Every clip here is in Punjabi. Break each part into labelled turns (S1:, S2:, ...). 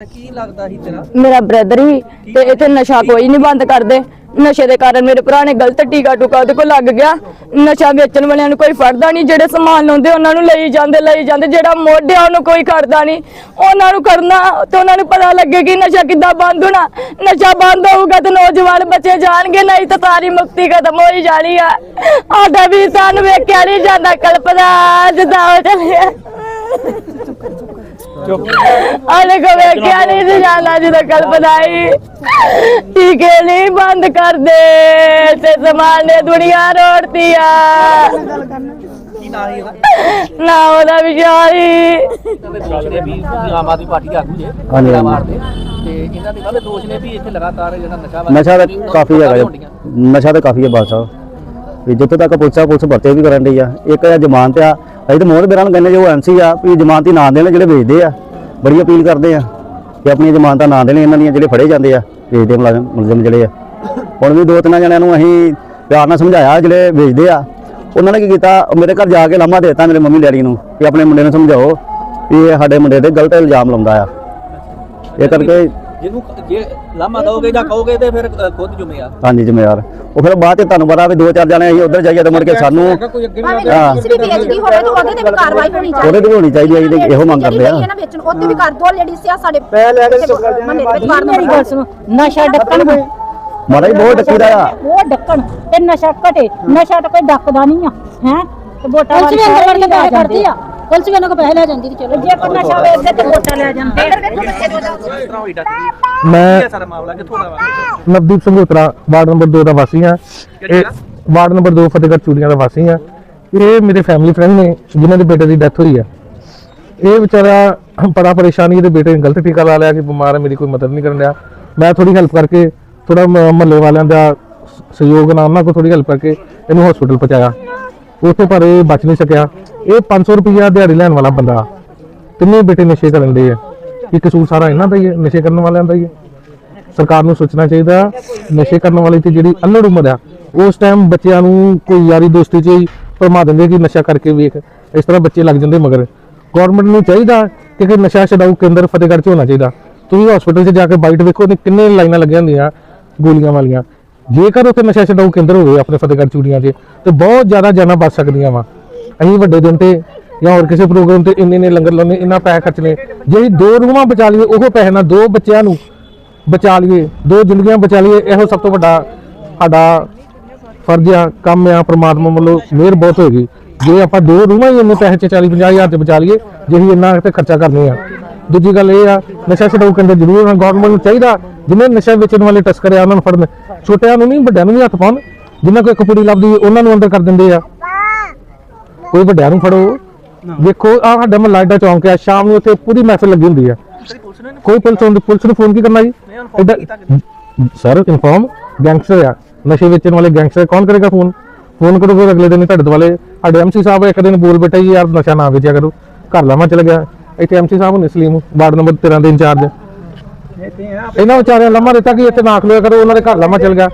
S1: ਕੀ ਲੱਗਦਾ ਸੀ ਤੇਰਾ?
S2: ਮੇਰਾ ਬ੍ਰਦਰ ਹੀ ਤੇ ਇੱਥੇ ਨਸ਼ਾ ਕੋਈ ਨਹੀਂ ਬੰਦ ਕਰਦੇ। ਨਸ਼ੇ ਦੇ ਕਾਰਨ ਮੇਰੇ ਭਰਾ ਨੇ ਗਲਤ ਟੀਕਾ ਟੁਕਾ ਉਹਦੇ ਕੋਲ ਲੱਗ ਗਿਆ। ਨਸ਼ਾ ਵੇਚਣ ਵਾਲਿਆਂ ਨੂੰ ਕੋਈ ਫੜਦਾ ਨਹੀਂ ਜਿਹੜੇ ਸਮਾਨ ਲਾਉਂਦੇ ਉਹਨਾਂ ਨੂੰ ਲਈ ਜਾਂਦੇ ਲਈ ਜਾਂਦੇ ਜਿਹੜਾ ਮੋਢਿਆ ਉਹਨੂੰ ਕੋਈ ਖੜਦਾ ਨਹੀਂ। ਉਹਨਾਂ ਨੂੰ ਕਰਨਾ ਤੇ ਉਹਨਾਂ ਨੂੰ ਪਤਾ ਲੱਗੇ ਕਿ ਨਸ਼ਾ ਕਿੱਦਾਂ ਬੰਦ ਹੋਣਾ। ਨਸ਼ਾ ਬੰਦ ਹੋਊਗਾ ਤੇ ਨੌਜਵਾਨ ਬੱਚੇ ਜਾਣਗੇ ਨਹੀਂ ਤਾਂ ਸਾਰੀ ਮੁਕਤੀ ਖਤਮ ਹੋਈ ਜਾਣੀ ਆ। ਆਡਾ ਵੀ ਸਾਨੂੰ ਵੇਖਿਆ ਨਹੀਂ ਜਾਂਦਾ ਕਲਪਦਾ ਜਿੱਦਾਂ ਉਹ ਚੱਲਿਆ ਆਲੇ ਕੋ ਵੇਖਿਆ ਨਹੀਂ ਸੀ ਜਾਂਦਾ ਜਦੋਂ ਕਲਪਨਾਈ। ਟੀਕੇ ਨਹੀਂ ਬੰਦ ਕਰਦੇ ਤੇ ਸਮਾਨ ਨੇ ਦੁਨੀਆ ਰੋੜਤੀ ਆ।
S1: ਨਾਂ
S2: ਉਹਦਾ ਵਿਚਾਰੀ
S1: ਵੀ ਤੁਸੀਂ ਆਮ ਆਦਮੀ ਪਾਰਟੀ ਦੇ ਆਗੂ ਜੇ
S3: ਹਾਂਜੀ, ਹਾਂਜੀ।
S1: ਮਾਰਦੇ ਤੇ ਇਹਨਾਂ ਦੇ ਕਹਿੰਦੇ ਦੋਸ਼ ਨੇ ਵੀ ਇੱਥੇ ਲਗਾਤਾਰ ਜਿਹੜਾ ਨਸ਼ਾ ਵਾ
S3: ਨਸ਼ਾ ਤਾਂ ਕਾਫੀ ਹੈਗਾ ਜੀ। ਨਸ਼ਾ ਤਾਂ ਕਾਫੀ ਹੈ ਬਾਦ ਸਾਹਿਬ। ਵੀ ਜਿੱਥੇ ਤੱਕ ਪੁਲਿਸ ਆ ਪੁਲਿਸ ਵਰਤੇ ਵੀ ਕਰਨ ਰਹੀ ਆ। ਇੱਕ ਆ ਜ਼ਮਾਨਤ ਆ। ਅਸੀਂ ਤਾਂ ਮੋਹਨ ਬੇਰਾਂ ਨੂੰ ਕਹਿੰਦੇ ਜੋ ਐਮਸੀ ਆ ਵੀ ਜ਼ਮਾਨਤੀ ਨਾ ਦੇਣ ਜਿਹੜੇ ਵੇਚਦੇ ਆ। ਬੜੀ ਅਪੀਲ ਕਰਦੇ ਆ ਕਿ ਆਪਣੀਆਂ ਜ਼ਮਾਨਤਾਂ ਨਾ ਦੇਣ, ਇਹਨਾਂ ਦੀਆਂ ਜਿਹੜੇ ਫੜੇ ਜਾਂਦੇ ਆ, ਵੇਚਦੇ ਮੁਲਾਜ਼ਮ, ਮੁਲਜ਼ਮ ਜਿਹੜੇ ਆ। ਹੁਣ ਵੀ ਦੋ ਤਿੰਨ ਜਣਿਆਂ ਨੂੰ ਅਸੀਂ ਪਿਆਰ ਨਾਲ ਸਮਝਾਇਆ, ਜਿਹੜੇ ਵੇਚਦੇ ਆ। ਉਹਨਾਂ ਨੇ ਕੀ ਕੀਤਾ ਮੇਰੇ ਘਰ ਜਾ ਕੇ ਲਾਮਾ ਦੇਤਾ ਮੇਰੇ ਮੰਮੀ ਡੈਡੀ ਨੂੰ ਕਿ ਆਪਣੇ ਮੁੰਡੇ ਨੂੰ ਸਮਝਾਓ ਵੀ ਇਹ ਸਾਡੇ ਮੁੰਡੇ ਤੇ ਗਲਤ ਇਲਜ਼ਾਮ ਲਾਉਂਦਾ ਆ। ਇਹ ਕਰਕੇ
S1: ਜਿਹਨੂੰ ਜੇ ਲਾਮਾ ਦਓਗੇ ਜਾਂ ਕਹੋਗੇ ਤੇ ਫਿਰ ਖੁਦ ਜ਼ਿੰਮੇਵਾਰ
S3: ਹਾਂਜੀ ਜ਼ਿੰਮੇਵਾਰ ਉਹ ਫਿਰ ਬਾਅਦ ਚ ਤੁਹਾਨੂੰ ਪਤਾ ਵੀ ਦੋ ਚਾਰ ਜਣੇ ਅਸੀਂ ਉਧਰ ਜਾਈਏ ਤੇ ਮੁੜ ਕੇ ਸਾਨੂੰ ਹਾਂ
S4: ਭਾਵੇਂ ਵੀ ਵੇਚਦੀ ਹੋਵੇ ਤਾਂ ਉਹਦੇ ਤੇ ਵੀ ਕਾਰਵਾਈ ਹੋਣੀ ਚਾਹੀਦੀ
S3: ਉਹਦੇ ਤੇ ਹੋਣੀ ਚਾਹੀਦੀ ਹੈ ਇਹੋ ਮੰਗ ਕਰਦੇ ਆ।
S4: ਜਿਹੜੀ ਨਾ ਵੇਚਣ ਉਹਦੇ ਵੀ ਕਰ ਦੋ ਲੇਡੀਜ਼ ਆ ਸਾਡੇ ਵਿੱਚ ਕਰ
S5: ਮੇਰੀ ਗੱਲ ਸੁਣੋ ਨਸ਼ਾ ਡੱਕਣ
S3: ਮਾੜਾ ਜੀ ਬਹੁਤ ਡੱਕੀ ਦਾ ਆ।
S5: ਉਹ ਡੱਕਣ ਤੇ ਨਸ਼ਾ ਘਟੇ ਨਸ਼ਾ ਤਾਂ ਕੋਈ ਡੱਕਦਾ ਨਹੀਂ ਆ ਹੈ? ਤੇ ਵੋਟਾਂ
S4: ਪੁਲਿਸ ਵੀ ਅੰਦਰ ਵੜ ਕੇ ਪੈਸੇ
S5: ਕਰਦੀ ਆ।
S4: ਪੁਲਿਸ ਵੀ ਉਹਨਾਂ ਕੋ ਪੈਸੇ ਲੈ ਜਾਂਦੀ ਤੇ ਚਲੋ।
S5: ਜੇ ਕੋਈ ਨਸ਼ਾ ਵੇਚਦੇ ਤੇ ਵੋਟਾਂ ਲੈ ਜਾਂਦੇ।
S6: ਮੈਂ
S1: ਇਹ ਸਾਰਾ ਮਾਮਲਾ? ਕਿੱਥੋਂ ਦਾ ਵਾ
S6: ਨਵਦੀਪ ਸੰਘੋਤਰਾ ਵਾਰਡ ਨੰਬਰ 2 ਦਾ ਵਾਸੀ ਹਾਂ। ਇਹ ਵਾਰਡ ਨੰਬਰ 2 ਫਤਿਹਗੜ੍ਹ ਚੂੜੀਆਂ ਦਾ ਵਾਸੀ ਹਾਂ। ਇਹ ਮੇਰੇ ਫੈਮਿਲੀ ਫਰੈਂਡ ਨੇ ਜਿਨ੍ਹਾਂ ਦੇ ਬੇਟੇ ਦੀ ਡੈਥ ਹੋਈ ਹੈ ਇਹ ਵਿਚਾਰਾ ਬੜਾ ਪਰੇਸ਼ਾਨੀ ਇਹਦੇ ਬੇਟੇ ਨੇ ਗਲਤ ਟੀਕਾ ਲਾ ਲਿਆ ਕਿ ਬਿਮਾਰ ਹੈ ਮੇਰੀ ਕੋਈ ਮਦਦ ਨਹੀਂ ਕਰਨ ਰਿਹਾ ਮੈਂ ਥੋੜੀ ਹੈਲਪ ਕਰਕੇ ਥੋੜਾ ਮਹੱਲੇ ਵਾਲਿਆਂ ਦਾ ਸਹਿਯੋਗ ਨਾਲ ਉਹਨਾਂ ਕੋਲ ਥੋੜੀ ਹੈਲਪ ਕਰਕੇ ਇਹਨੂੰ ਹਸਪੀਟਲ ਪਹੁੰਚਾਇਆ। ਉੱਥੇ ਪਰ ਇਹ ਬਚ ਨਹੀਂ ਸਕਿਆ। ਇਹ 500 ਰੁਪਇਆ ਦਿਹਾੜੀ ਲੈਣ ਵਾਲਾ ਬੰਦਾ ਤਿੰਨੇ ਬੇਟੇ ਨਸ਼ੇ ਕਰਨ ਦੇ ਆ? ਕੀ ਕਸੂਰ ਸਾਰਾ ਇਹਨਾਂ ਦਾ ਹੀ ਹੈ, ਨਸ਼ੇ ਕਰਨ ਵਾਲਿਆਂ ਦਾ ਹੀ ਹੈ। ਸਰਕਾਰ ਨੂੰ ਸੋਚਣਾ ਚਾਹੀਦਾ, ਨਸ਼ੇ ਕਰਨ ਵਾਲੇ ਤੇ ਜਿਹੜੀ ਅਨੜ ਉਮਰ ਆ, ਉਸ ਟਾਈਮ ਬੱਚਿਆਂ ਨੂੰ ਕੋਈ ਯਾਰੀ ਦੋਸਤੀ 'ਚ ਹੀ ਭਰਮਾ ਦਿੰਦੇ ਕਿ ਨਸ਼ਾ ਕਰਕੇ ਵੇਖ, ਇਸ ਤਰ੍ਹਾਂ ਬੱਚੇ ਲੱਗ ਜਾਂਦੇ ਮਗਰ। ਗਵਰਨਮੈਂਟ ਨੂੰ ਚਾਹੀਦਾ ਕਿ ਕਿ ਨਸ਼ਾ ਛਡਾਊ ਕੇਂਦਰ ਫਤਿਹਗੜ੍ਹ 'ਚ ਹੋਣਾ ਚਾਹੀਦਾ। ਤੁਸੀਂ ਹਸਪੀਟਲ 'ਚ ਜਾ ਕੇ ਬਾਈਟ ਵੇਖੋ ਤੇ ਕਿੰਨੇ ਲਾਈਨਾਂ ਲੱਗੀਆਂ ਹੁੰਦੀਆਂ ਗੋਲੀਆਂ ਵਾਲੀਆਂ। ਜੇਕਰ ਉੱਥੇ ਨਸ਼ਾ ਛਡਾਊ ਕੇਂਦਰ ਹੋਵੇ, ਆਪਣੇ ਫਤਿਹਗੜ੍ਹ ਚੂੜੀਆਂ 'ਚ ਤੇ ਬਹੁਤ ਜ਼ਿਆਦਾ ਜਾਨਾਂ ਬਚ ਸਕਦੀਆਂ ਵਾ। ਅਸੀਂ ਵੱਡੇ ਦਿਨ ਤੇ ਜਾਂ ਹੋਰ ਕਿਸੇ ਪ੍ਰੋਗਰਾਮ ਤੇ ਇੰਨੇ ਨੇ ਲੰਗਰ ਲਾਉਣੇ ਇੰਨਾ ਪੈਸਾ ਖਰਚਣੇ ਜੇ ਅਸੀਂ ਦੋ ਰੂਹਾਂ ਬਚਾ ਲਈਏ, ਉਹ ਪੈਸੇ ਨਾਲ ਦੋ ਬੱਚਿਆਂ ਨੂੰ ਬਚਾ ਲਈਏ, ਦੋ ਜ਼ਿੰਦਗੀਆਂ ਬਚਾ ਲਈਏ, ਇਹੋ ਸਭ ਤੋਂ ਵੱਡਾ ਸਾਡਾ ਫਰਜ਼ ਆ, ਕੰਮ ਆ, ਪ੍ਰਮਾਤਮਾ ਵੱਲੋਂ ਮਿਹਰ ਬਹੁਤ ਹੋਏਗੀ। ਜੇ ਆਪਾਂ ਦੋ ਰੂਹਾਂ ਹੀ ਇੰਨੇ ਪੈਸੇ ਚ 40 50 ਹਜ਼ਾਰ ਤੇ ਬਚਾ ਲਈਏ, ਜੇ ਅਸੀਂ ਇੰਨਾ ਤੇ ਖਰਚਾ ਕਰਨੇ ਆ। ਦੂਜੀ ਗੱਲ ਇਹ ਆ ਨਸ਼ਾ ਛਡਾਊ ਕੇਂਦਰ ਜ਼ਰੂਰ ਹੋਣਾ ਗਵਰਨਮੈਂਟ ਨੂੰ ਚਾਹੀਦਾ ਜਿੰਨੇ ਨਸ਼ਾ ਵੇਚਣ ਵਾਲੇ ਤਸਕਰ ਆ ਉਹਨਾਂ ਨੂੰ ਫੜਨ। ਛੋਟਿਆਂ ਨੂੰ ਨਹੀਂ ਵੱਡਿਆਂ ਨੂੰ ਵੀ ਹੱਥ ਪਾਉਣ। ਜਿਨ੍ਹਾਂ ਕੋਈ ਇੱਕ ਕੁੜੀ ਲੱਭਦੀ ਉਹਨਾਂ ਨੂੰ ਅੰਦਰ ਕਰ ਦਿੰਦੇ ਆ। ਕੋਈ ਵੱਡਿਆਂ ਨੂੰ ਫੜੋ। ਵੇਖੋ ਆ ਸਾਡਾ ਮਹੱਲਾ ਏਡਾ ਚੌਂਕ ਆ ਸ਼ਾਮ ਨੂੰ ਉੱਥੇ ਪੂਰੀ ਮਹਿਫਿਲ ਲੱਗੀ ਹੁੰਦੀ ਆ।
S1: ਤੇਰੀ ਪੁਲਿਸ ਨੇ
S6: ਕੋਈ ਪੁਲਿਸ ਨੂੰ ਫੋਨ ਕੀ ਕਰਨਾ ਜੀ? ਸਰ ਇਨਫੋਰਮ ਗੈਂਗਸਟਰ ਆ। ਨਸ਼ੇ ਵੇਚਣ ਵਾਲੇ ਗੈਂਗਸਟਰ ਕੌਣ ਕਰੇਗਾ ਫੋਨ ਫੋਨ ਕਰੋਗੇ ਅਗਲੇ ਦਿਨ ਤੁਹਾਡੇ ਦੁਆਲੇ। ਸਾਡੇ ਐਮਸੀ ਸਾਹਿਬ ਇੱਕ ਦਿਨ ਬੋਲ ਬੈਠਾ ਜੀ ਯਾਰ ਨਸ਼ਾ ਨਾ ਵੇਚਿਆ ਕਰੋ। ਘਰ ਲਾਵਾਂ ਚਲ ਗਿਆ। ਇੱਥੇ ਐਮਸੀ ਸਾਹਿਬ ਨੇ ਸਲੀਮ, ਵਾਰਡ ਨੰਬਰ 13 ਦੇ ਇੰਚਾਰਜ। ਇਹਨਾਂ ਵਿਚਾਰਿਆਂ ਲੰਮਾ ਦਿੱਤਾ ਕਿ, ਇੱਥੇ ਨਾ ਖਲੋਇਆ ਕਰੋ, ਉਹਨਾਂ ਦੇ ਘਰ ਲਾਵਾਂ ਚਲ ਗਿਆ।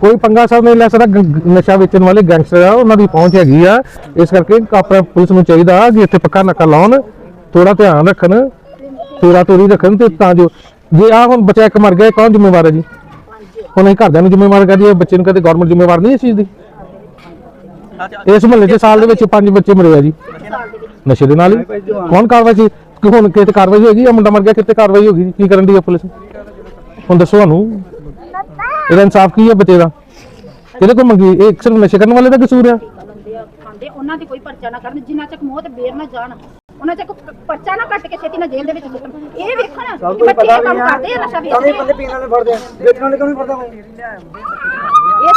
S6: ਕੋਈ ਪੰਗਾ ਸਾਹਿਬ ਨਹੀਂ ਲੈ ਸਕਦਾ ਨਸ਼ਾ ਵੇਚਣ ਵਾਲੇ ਗੈਂਗਸਟਰ ਆ, ਉਹਨਾਂ ਦੀ ਪਹੁੰਚ ਹੈਗੀ ਆ। ਇਸ ਕਰਕੇ ਆਪਣਾ ਪੁਲਿਸ ਨੂੰ ਚਾਹੀਦਾ ਕਿ ਇੱਥੇ ਪੱਕਾ ਨਕਾ ਲਾਉਣ ਥੋੜਾ ਧਿਆਨ ਰੱਖਣ, ਤੇਰਾ ਤੋਰੀ ਰੱਖਣ ਤੇ ਤਾਂ ਜੋ, ਜੇ ਆ ਹੁਣ ਬੱਚਾ ਇੱਕ ਮਰ ਗਿਆ ਕੌਣ ਜ਼ਿੰਮੇਵਾਰ ਹੈ ਜੀ? ਹੁਣ ਇਹ ਘਰਦਿਆਂ ਨੂੰ ਜ਼ਿੰਮੇਵਾਰ ਕਰ ਦਈਏ, ਬੱਚੇ ਨੂੰ ਕਦੇ ਗਵਰਨਮੈਂਟ ਜ਼ਿੰਮੇਵਾਰ ਨਹੀਂ ਇਸ ਚੀਜ਼ ਦੀ। ਇਸ ਮਹੱਲੇ 'ਚ ਸਾਲ ਦੇ ਵਿੱਚ ਪੰਜ ਬੱਚੇ ਮਰੇ ਆ ਜੀ। ਨਸ਼ੇ ਦੇ ਨਾਲ ਹੀ? ਕੌਣ ਕਾਰਵਾਈ ਸੀ? ਕਿ ਹੁਣ ਕਿਤੇ ਕਾਰਵਾਈ ਹੋਏਗੀ ਜਾਂ ਮੁੰਡਾ ਮਰ ਗਿਆ ਕਿਤੇ ਕਾਰਵਾਈ ਹੋਗੀ? ਕੀ ਕਰਨ ਦੀ ਹੈ ਪੁਲਿਸ? ਹੁਣ ਦੱਸੋ ਸਾਨੂੰ। ਇਹਦਾ ਇਨਸਾਫ ਕੀ ਹੈ ਬੱਚੇ ਦਾ ਇਹਦੇ ਕੋਲ ਮੰਗੀ ਇਹ ਸਿਰਫ ਨਸ਼ੇ ਕਰਨ ਵਾਲੇ ਦਾ ਕਸੂਰ ਹੈ
S4: ਖਾਂਦੇ ਉਹਨਾਂ ਦੀ ਕੋਈ ਪਰਚਾ ਨਾ ਕਰਨ ਜਿੰਨਾ ਚੱਕ ਮੋਹ ਤੇ ਬੇਰ ਨਾ ਜਾਣ। ਉਹਨਾਂ ਚੱਕ ਪਰਚਾ ਨਾ ਕੱਟ ਕੇ ਛੇਤੀ ਨਾ ਜੇਲ੍ਹ ਦੇ ਵਿੱਚ ਸੁੱਟਣ। ਇਹ ਵੇਖਣ ਕਿ ਬੱਚੇ ਇਹ ਕੰਮ ਕਰਦੇ ਆ ਨਸ਼ਾ ਵੇਚਦੇ ਆ।
S7: ਪੀਣ ਵਾਲੇ ਫੜਦੇ ਆ। ਵੇਚਣ ਵਾਲੇ ਕਿਉਂ ਨਹੀਂ ਫੜਦਾ
S4: ਇਸ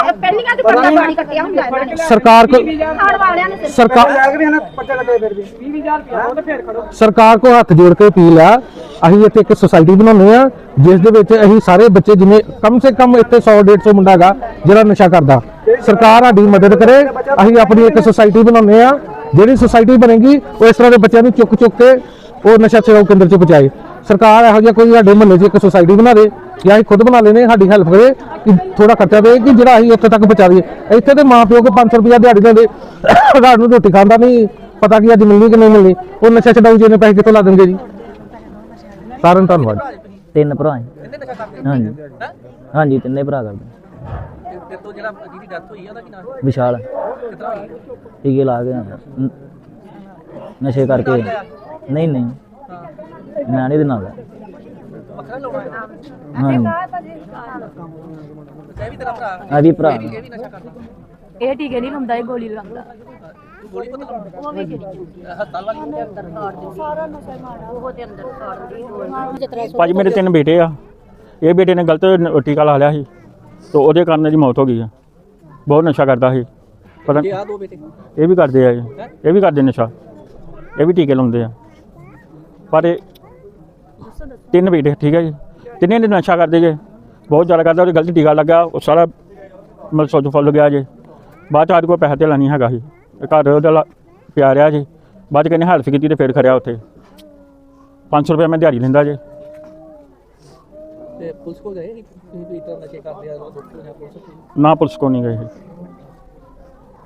S4: ਤਰ੍ਹਾਂ ਕਰਦੇ ਆ ਪਹਿਲੀਆਂ ਤੇ ਪਰਚਾ ਪਾਣੀ ਕੱਟਿਆ ਹੁੰਦਾ ਇਹਨਾਂ ਨੇ।
S6: ਸਰਕਾਰ ਕੋ
S4: ਖਾਣ ਵਾਲਿਆਂ ਨੇ ਸਿਰ
S6: ਸਰਕਾਰ
S7: ਪੱਟੇ ਲੱਗੇ ਫਿਰ ਵੀ। 20000 ਰੁਪਇਆ ਉਹ ਤੇ ਫੇਰ ਖੜੋ।
S6: ਸਰਕਾਰ ਕੋ ਹੱਥ ਜੋੜ ਕੇ ਅਪੀਲ ਆ ਅਸੀਂ ਇੱਥੇ ਇੱਕ ਸੁਸਾਇਟੀ ਬਣਾਉਂਦੇ ਆ ਜਿਸ ਦੇ ਵਿੱਚ ਅਸੀਂ ਸਾਰੇ ਬੱਚੇ ਜਿਵੇਂ ਕਮ ਸੇ ਕਮ ਇੱਥੇ 100 150 ਮੁੰਡਾ ਹੈਗਾ ਜਿਹੜਾ ਨਸ਼ਾ ਕਰਦਾ। ਸਰਕਾਰ ਸਾਡੀ ਮਦਦ ਕਰੇ ਅਸੀਂ ਆਪਣੀ ਇੱਕ ਸੁਸਾਇਟੀ ਬਣਾਉਂਦੇ ਆ ਜਿਹੜੀ ਸੁਸਾਇਟੀ ਬਣੇਗੀ ਉਹ ਇਸ ਤਰ੍ਹਾਂ ਦੇ ਬੱਚਿਆਂ ਨੂੰ ਚੁੱਕ ਚੁੱਕ ਕੇ ਉਹ ਨਸ਼ਾ ਛਡਾਊ ਕੇਂਦਰ 'ਚ ਪਹੁੰਚਾਏ। ਸਰਕਾਰ ਇਹੋ ਜਿਹਾ ਕੋਈ ਸਾਡੇ ਮੁਹੱਲੇ 'ਚ ਇੱਕ ਸੁਸਾਇਟੀ ਬਣਾ ਦੇ ਜਾਂ ਅਸੀਂ ਖੁਦ ਬਣਾ ਲੈਨੇ ਸਾਡੀ ਹੈਲਪ ਕਰੇ ਕਿ ਥੋੜਾ ਖਰਚਾ ਦੇ ਕਿ ਜਿਹੜਾ ਅਸੀਂ ਉੱਥੇ ਤੱਕ ਪਹੁੰਚਾ ਦਈਏ। ਇੱਥੇ ਤੇ ਮਾਂ ਪਿਓ ਕੇ 500 ਰੁਪਇਆ ਦਿਹਾੜੀ ਲੈਂਦੇ ਰਾਤ ਨੂੰ ਰੋਟੀ ਖਾਂਦਾ ਨਹੀਂ ਪਤਾ ਕੀ ਅੱਜ ਮਿਲਣੀ ਕਿ ਨਹੀਂ ਮਿਲਣੀ। ਉਹ ਨਸ਼ਾ ਛਡਾਊ ਜੀ ਨੇ ਪੈਸੇ ਕਿੱਥੋਂ ਲਾ ਦੇਣਗੇ ਜੀ?
S8: ਸਾਰਿਆਂ ਨੂੰ ਧੰਨਵਾਦ।
S9: ਤਿੰਨ ਭਰਾ ਹੈ ਹਾਂਜੀ। ਹਾਂਜੀ, ਤਿੰਨੇ ਭਰਾ ਕਰਦੇ।
S10: ਤੇ ਤੋਂ ਜਿਹੜਾ ਜਿਹਦੀ ਡੈਥ ਹੋਈ ਆ ਉਹਦਾ ਕੀ ਨਾਮ
S9: ਵਿਸ਼ਾਲ।
S10: ਕਿਤਨਾ
S9: ਟੀਕੇ ਲਾ ਕੇ ਨ- ਨਸ਼ੇ ਕਰਕੇ। ਨਹੀਂ ਨਹੀਂ। ਮੈਂ ਨਹੀਂ ਦੇ ਨਾਲ।
S10: ਹੈ
S9: ਆ ਵੀ ਭਰਾ।
S10: ਇਹ ਨਸ਼ਾ ਕਰਦਾ।
S2: ਇਹ ਟੀਕੇ ਨਹੀਂ ਲਾਉਂਦਾ ਇਹ ਗੋਲੀ ਲਾਉਂਦਾ
S10: ਤੂੰ ਗੋਲੀ ਪਤਾ ਲਾਉਂਦਾ ਉਹ ਵੀ ਹਸਪਤਾਲ ਵਾਲੀ
S11: ਭਾਜੀ ਮੇਰੇ ਤਿੰਨ ਬੇਟੇ ਆ। ਇਹ ਬੇਟੇ ਨੇ ਗਲਤ ਟੀਕਾ ਲਾ ਲਿਆ ਸੀ। ਤੇ ਉਹਦੇ ਕਾਰਨ ਇਹਦੀ ਮੌਤ ਹੋ ਗਈ ਆ। ਬਹੁਤ ਨਸ਼ਾ ਕਰਦਾ ਸੀ। ਪਤਾ
S10: ਜੇ ਆ ਦੋ ਬੇਟੇ?
S11: ਇਹ ਵੀ ਕਰਦੇ ਆ ਇਹ। ਵੀ ਕਰਦੇ ਨਸ਼ਾ। ਇਹ ਵੀ ਟੀਕੇ ਲਾਉਂਦੇ ਆ। ਪਰ ਤਿੰਨ ਬੇਟੇ ਠੀਕ ਹੈ ਜੀ। ਤਿੰਨੇ ਨੇ ਨਸ਼ਾ ਕਰਦੇ ਜੇ। ਬਹੁਤ ਜ਼ਿਆਦਾ ਕਰਦਾ ਉਹਦੇ ਗਲਤ ਟੀਕਾ ਲੱਗਾ ਉਹ ਸਾਰਾ ਮਤਲਬ ਸੋਚ ਫੁੱਲ ਗਿਆ ਜੇ। ਬਾਅਦ ਚ ਆਦ ਕੋਈ ਪੈਸਾ ਧੇਲਾ ਨਹੀਂ ਹੈਗਾ ਸੀ। ਇਹ ਘਰ ਉਹਦਾ ਪਿਆ ਰਿਹਾ ਜੀ। ਬਾਅਦ ਚ ਕਹਿੰਦੇ ਹੈਲਪ ਕੀਤੀ ਤੇ ਫੇਰ ਖੜਿਆ ਉੱਥੇ। 500 ਰੁਪਏ ਮੈਂ ਦਿਹਾੜੀ ਲੈਂਦਾ ਜੇ।
S10: ਤੇ ਪੁਲਿਸ ਕੋ ਗਏ ਤੁਸੀਂ ਵੀ ਇਤਨਾ ਨਸ਼ੇ ਕਰਦੇ ਆ ਪੁਲਿਸ ਕੋਲ
S11: ਨਾ ਪੁਲਿਸ ਕੋ ਨਹੀਂ ਗਏ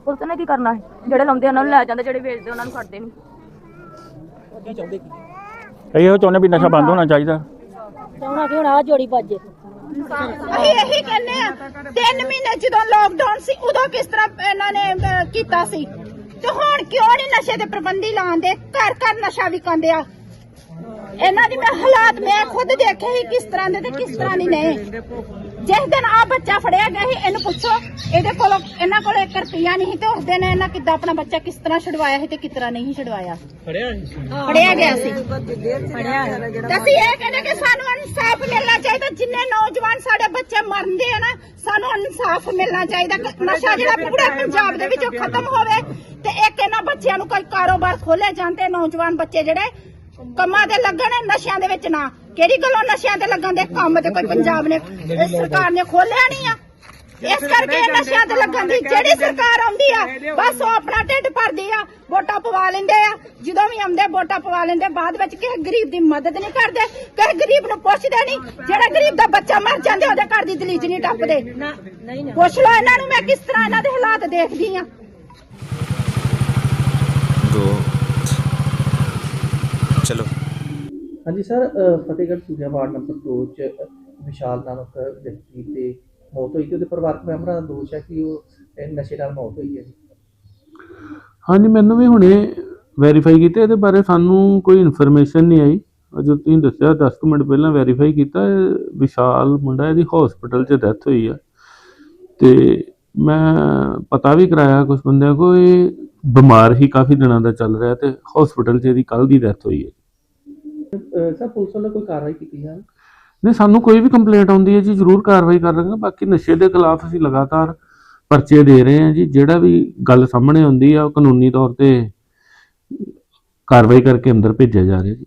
S2: ਪੁਲਿਸ ਨੇ ਕੀ ਕਰਨਾ ਹੈ? ਜਿਹੜੇ ਲਾਉਂਦੇ ਉਹਨਾਂ ਨੂੰ ਲੈ ਜਾਂਦੇ ਜਿਹੜੇ ਵੇਚਦੇ ਉਹਨਾਂ ਨੂੰ ਫੜਦੇ ਨਹੀਂ
S10: ਕੀ ਚਾਹੁੰਦੇ ਕੀ?
S11: ਇਹੋ ਚਾਹੁੰਦੇ ਵੀ ਨਸ਼ਾ ਬੰਦ ਹੋਣਾ ਚਾਹੀਦਾ।
S5: ਚਾਹਣਾ ਕਿ ਹੁਣ ਆ ਜੋੜੀ ਭੱਜੇ
S4: ਅਸੀਂ ਇਹੀ ਕਹਿੰਦੇ ਆ ਤਿੰਨ ਮਹੀਨੇ ਜਦੋਂ ਲੋਕਡਾਊਨ ਸੀ ਉਦੋਂ ਕਿਸ ਤਰ੍ਹਾਂ ਇਹਨਾਂ ਨੇ ਅਹ, ਕੀਤਾ ਸੀ? ਤੇ ਹੁਣ ਕਿਉਂ ਨਹੀਂ ਨਸ਼ੇ ਦੇ ਪ੍ਰਬੰਧੀ ਲਾਉਂਦੇ? ਘਰ ਘਰ ਨਸ਼ਾ ਵਿਕਾਉਂਦੇ ਆ। ਇਹਨਾਂ ਦੀ ਮੈਂ ਹਾਲਾਤ ਮੈਂ ਖੁਦ ਦੇਖੇ ਸੀ ਕਿਸ ਤਰ੍ਹਾਂ ਦੇ ਤੇ ਕਿਸ ਤਰ੍ਹਾਂ ਦੀ ਨਹੀਂ। ਜਿਸ ਦਿਨ ਆ ਬੱਚਾ ਫੜਿਆ ਗਿਆ ਸੀ ਇਹਨੂੰ ਪੁੱਛੋ ਇਹਦੇ ਕੋਲ ਇਹਨਾਂ ਕੋਲ 1 ਰੁਪਿਆ ਨਹੀਂ ਸੀ ਤੇ ਉਸ ਦਿਨ ਇਹਨਾਂ ਕਿੱਦਾਂ ਆਪਣਾ ਬੱਚਾ ਕਿਸ ਤਰ੍ਹਾਂ ਛਡਵਾਇਆ ਸੀ ਤੇ ਕਿਸ ਤਰ੍ਹਾਂ ਨਹੀਂ ਛਡਵਾਇਆ।
S10: ਫੜਿਆ
S4: ਫੜਿਆ ਗਿਆ ਸੀ। ਤੇ ਅਸੀਂ ਇਹ ਕਹਿੰਦੇ ਕਿ ਸਾਨੂੰ ਇਨਸਾਫ ਮਿਲਣਾ ਚਾਹੀਦਾ ਜਿੰਨੇ ਨੌਜਵਾਨ ਸਾਡੇ ਬੱਚੇ ਮਰਦੇ ਆ ਨਾ ਸਾਨੂੰ ਇਨਸਾਫ ਮਿਲਣਾ ਚਾਹੀਦਾ ਕਿ ਨਸ਼ਾ ਜਿਹੜਾ ਪੂਰੇ ਪੰਜਾਬ ਦੇ ਵਿੱਚੋਂ ਖਤਮ ਹੋਵੇ ਤੇ ਇੱਕ ਇਹਨਾਂ ਬੱਚਿਆਂ ਨੂੰ ਕੋਈ ਕਾਰੋਬਾਰ ਖੋਲੇ ਜਾਂਦੇ ਨੌਜਵਾਨ ਬੱਚੇ ਜਿਹੜੇ ਕੰਮਾਂ ਤੇ ਲੱਗਣ ਨਸ਼ਿਆਂ ਦੇ ਵਿੱਚ ਨਾ ਕਿਹੜੀ ਗੱਲੋਂ ਨਸ਼ਿਆਂ ਤੇ ਲੱਗਣ ਦੇ ਕੰਮ ਤੇ ਕੋਈ ਪੰਜਾਬ ਨੇ ਸਰਕਾਰ ਨੇ ਖੋਲਿਆ ਨਹੀਂ ਆ? ਇਸ ਕਰਕੇ ਨਸ਼ਿਆਂ ਤੇ ਲੱਗਣ ਦੀ ਜਿਹੜੀ ਸਰਕਾਰ ਆਉਂਦੀ ਆ ਬਸ ਉਹ ਆਪਣਾ ਢਿੱਡ ਭਰਦੀ ਆ ਵੋਟਾਂ ਪਵਾ ਲੈਂਦੇ ਆ। ਜਦੋਂ ਵੀ ਆਉਂਦੇ ਵੋਟਾਂ ਪਵਾ ਲੈਂਦੇ ਬਾਅਦ ਵਿੱਚ ਕਿਸੇ ਗਰੀਬ ਦੀ ਮਦਦ ਨਹੀਂ ਕਰਦੇ ਕਿਸੇ ਗਰੀਬ ਨੂੰ ਪੁੱਛਦੇ ਨਹੀਂ। ਜਿਹੜਾ ਗਰੀਬ ਦਾ ਬੱਚਾ ਮਰ ਜਾਂਦੇ ਉਹਦੇ ਘਰ ਦੀ ਦਲੀਜ ਨਹੀਂ ਟੱਪਦੇ। ਪੁੱਛ ਲਓ ਇਹਨਾਂ ਨੂੰ ਮੈਂ ਕਿਸ ਤਰ੍ਹਾਂ ਇਹਨਾਂ ਦੇ ਹਾਲਾਤ ਦੇਖਦੀ ਆ
S12: ਚਲੋ
S10: ਹਾਂਜੀ sir Fatehgarh Churian ward number 2 ਚ ਵਿਸ਼ਾਲ ਨਾਮਕ ਵਿਅਕਤੀ ਤੇ ਮੌਤ ਹੋਈ ਤੇ ਉਹਦੇ ਪਰਿਵਾਰਕ ਮੈਂਬਰਾਂ ਦਾ ਦੋਸ਼ ਹੈ ਕਿ ਉਹ, ਇਹ ਨਸ਼ੇ ਨਾਲ ਮੌਤ ਹੋਈ ਹੈ ਜੀ।
S8: ਹਾਂਜੀ, ਮੈਨੂੰ ਵੀ ਹੁਣੇ ਵੈਰੀਫਾਈ ਕੀਤਾ, ਇਹਦੇ ਬਾਰੇ ਸਾਨੂੰ ਕੋਈ ਇਨਫੋਰਮੇਸ਼ਨ ਨਹੀਂ ਆਈ। ਅਹ ਤੁਸੀਂ ਦੱਸਿਆ 10 ਕੁ ਮਿੰਟ ਪਹਿਲਾਂ ਵੈਰੀਫਾਈ ਕੀਤਾ ਵਿਸ਼ਾਲ ਮੁੰਡਾ, ਇਹਦੀ ਹਸਪੀਟਲ 'ਚ ਡੈਥ ਹੋਈ ਆ। ਤੇ ਮੈਂ ਪਤਾ ਵੀ ਕਰਾਇਆ ਕੁਝ ਬੰਦਿਆਂ ਕੋ ਇਹ ਬਿਮਾਰ ਹੀ ਕਾਫੀ ਦਿਨਾਂ ਦਾ ਚੱਲ ਰਿਹਾ ਤੇ ਹਸਪੀਟਲ 'ਚ ਇਹਦੀ ਕੱਲ ਦੀ ਡੈਥ ਹੋਈ ਹੈ।
S10: ਸਰ ਪੁਲਿਸ ਵੱਲੋਂ ਕੋਈ ਕਾਰਵਾਈ ਕੀਤੀ ਜਾ
S8: ਨਹੀਂ ਸਾਨੂੰ ਕੋਈ ਵੀ ਕੰਪਲੇਂਟ ਆਉਂਦੀ ਹੈ ਜੀ ਜ਼ਰੂਰ ਕਾਰਵਾਈ ਕਰ ਰਹੇ ਹਾਂ। ਬਾਕੀ ਨਸ਼ੇ ਦੇ ਖਿਲਾਫ ਅਸੀਂ ਲਗਾਤਾਰ ਪਰਚੇ ਦੇ ਰਹੇ ਹਾਂ ਜੀ। ਜਿਹੜਾ ਵੀ ਗੱਲ ਸਾਹਮਣੇ ਆਉਂਦੀ ਆ ਉਹ ਕਾਨੂੰਨੀ ਤੌਰ ਤੇ ਕਾਰਵਾਈ ਕਰਕੇ ਅੰਦਰ ਭੇਜਿਆ ਜਾ ਰਿਹਾ ਜੀ।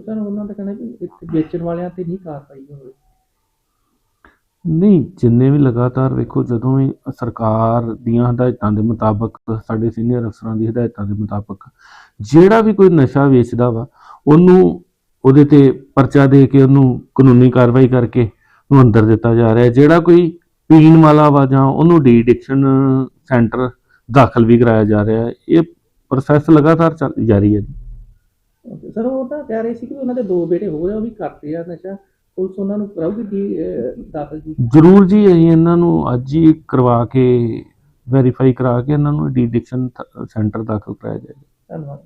S10: ਸਰ ਉਹਨਾਂ ਦਾ ਕਹਿਣਾ ਕਿ ਇੱਥੇ ਵੇਚਣ ਵਾਲਿਆਂ ਤੇ ਨਹੀਂ ਕਾਰਵਾਈ ਹੋਵੇ
S8: ਨਹੀਂ ਜਿੰਨੇ ਵੀ ਲਗਾਤਾਰ ਵੇਖੋ ਜਦੋਂ ਵੀ ਸਰਕਾਰ ਦੀਆਂ ਹਦਾਇਤਾਂ ਦੇ ਮੁਤਾਬਕ ਸਾਡੇ ਸੀਨੀਅਰ ਅਫਸਰਾਂ ਦੀ ਹਦਾਇਤਾਂ ਦੇ ਮੁਤਾਬਕ ਜਿਹੜਾ ਵੀ ਕੋਈ ਨਸ਼ਾ ਵੇਚਦਾ ਵਾ ਉਹਨੂੰ ਉਹਦੇ ਤੇ ਪਰਚਾ ਦੇ ਕੇ ਉਹਨੂੰ ਕਾਨੂੰਨੀ ਕਾਰਵਾਈ ਕਰਕੇ ਉਹਨੂੰ ਅੰਦਰ ਦਿੱਤਾ ਜਾ ਰਿਹਾ। ਜਿਹੜਾ ਕੋਈ ਪੀਣ ਵਾਲਾ ਵਾ ਜਾਂ ਉਹਨੂੰ ਡੀ ਐਡਿਕਸ਼ਨ ਸੈਂਟਰ ਦਾਖਲ ਵੀ ਕਰਾਇਆ ਜਾ ਰਿਹਾ ਇਹ ਪ੍ਰੋਸੈਸ ਲਗਾਤਾਰ ਚੱਲ ਜਾਰੀ ਹੈ ਜੀ।
S10: ਸਰ ਉਹ ਤਾਂ ਕਹਿ ਰਹੇ ਸੀ ਕਿ ਉਹਨਾਂ ਦੇ ਦੋ ਬੇਟੇ ਹੋ ਗਏ ਉਹ ਵੀ ਕਰਦੇ ਆ ਨਸ਼ਾ। ਪੁਲਿਸ ਉਹਨਾਂ ਨੂੰ ਕਰਾਉਗੀ ਦੀ ਦਾਖਲ ਜੀ?
S8: ਜ਼ਰੂਰ ਜੀ ਅਸੀਂ ਇਹਨਾਂ ਨੂੰ ਅੱਜ ਹੀ ਕਰਵਾ ਕੇ ਵੈਰੀਫਾਈ ਕਰਾ ਕੇ ਇਹਨਾਂ ਨੂੰ ਡੀ ਐਡਿਕਸ਼ਨ ਸੈਂਟਰ ਦਾਖਲ ਕਰਾਇਆ ਜਾਏਗਾ।
S10: ਧੰਨਵਾਦ।